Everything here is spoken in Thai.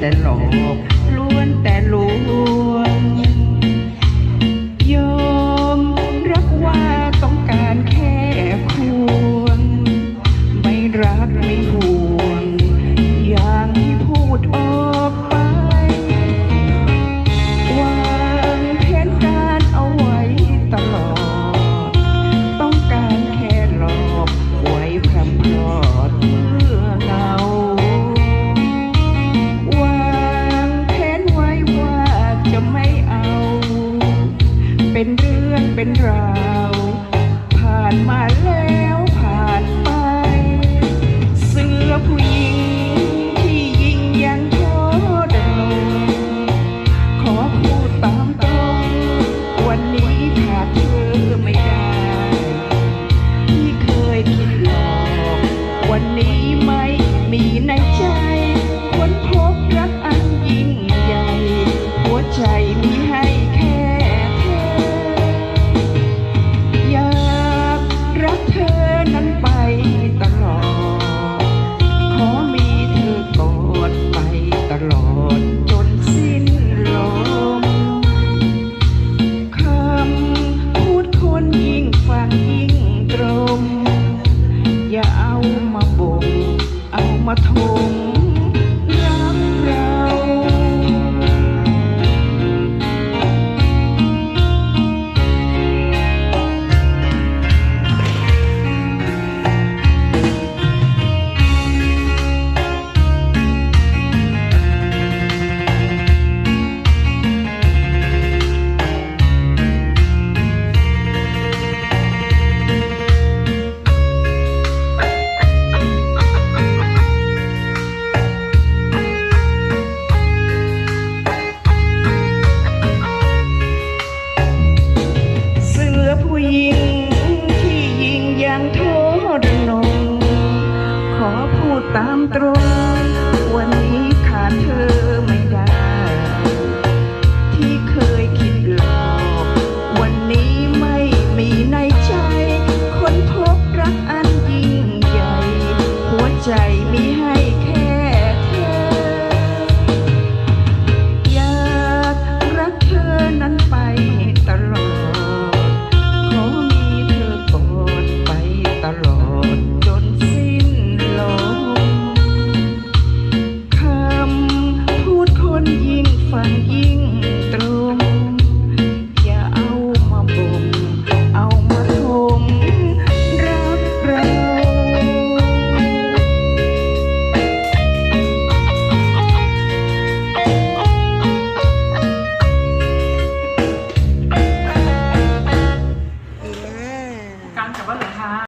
แต่หลอกล้วนแต่รู้ เป็นร้อย amor. ตามตรงวัน